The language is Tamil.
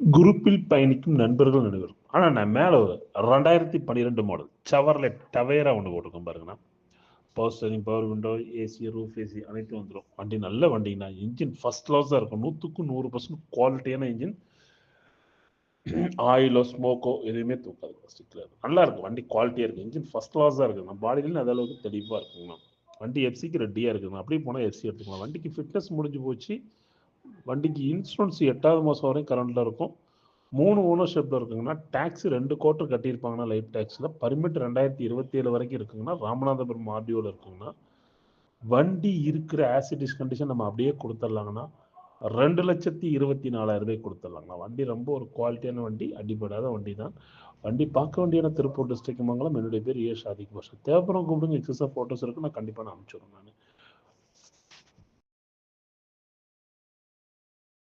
குரூப்பில் பயணிக்கும் நண்பர்கள் நடுவர் ஆனால் நான் மேலே ஒரு ரெண்டாயிரத்தி பன்னிரெண்டு மாடல் சவரில் டவேரா ஒன்று போட்டிருக்கோம் பாருங்கண்ணா. Power steering power window AC roof AC அனைத்தும் வந்துடும் வண்டி நல்ல வண்டிங்கண்ணா. இன்ஜின் ஃபஸ்ட் கிளாஸாக இருக்கும். நூற்றுக்கு நூறு பர்சன்ட் குவாலிட்டியான இன்ஜின் ஆயிலோ ஸ்மோக்கோ எதுவுமே தூக்காது. ஸ்டிக்கில் நல்லா இருக்கும். வண்டி குவாலிட்டியாக இருக்குது இன்ஜின் ஃபஸ்ட் கிளாஸாக இருக்குது நம்ம பாடியிலும் அந்த அளவுக்கு தெளிவாக இருக்குங்கண்ணா. வண்டி எஃப்சிக்கு ரெடியாக இருக்குதுண்ணா அப்படியே போனால் எஃப்சி எடுத்துக்கலாம். வண்டிக்கு ஃபிட்னஸ் முடிஞ்சு போச்சு. வண்டிக்கு இன்சூரன்ஸ் எட்டாவது மாதம் வரையும் கரண்டில் இருக்கும். மூணு ஓனர்ஷிப்பில் இருக்குங்கன்னா டேக்ஸ் ரெண்டு கோட்டர் கட்டியிருப்பாங்கன்னா லைஃப் டேக்ஸில் பர்மிட் ரெண்டாயிரத்தி இருபத்தி ஏழு வரைக்கும் இருக்குங்கன்னா ராமநாதபுரம் ஆர்டிஓவில் இருக்குங்கன்னா வண்டி இருக்கிற ஆசிட்டிஸ் கண்டிஷன் நம்ம அப்படியே கொடுத்துடலாங்கன்னா ரெண்டு லட்சத்தி இருபத்தி நாலாயிரம் ரூபாய் கொடுத்துடலாங்கண்ணா வண்டி ரொம்ப ஒரு குவாலிட்டியான வண்டி அடிபடாத வண்டி தான் வண்டி பார்க்க வேண்டியான திருப்பூர் டிஸ்ட்ரிக்ட் மங்கலம். என்னுடைய பேர் ஏ ஷாதிக் பாஷா. தேவைப்படம் கூப்பிடுங்க எக்ஸஸாக ஃபோட்டோஸ் இருக்குது நான் கண்டிப்பாக நான் அனுப்பிச்சுடுறேன் நான்.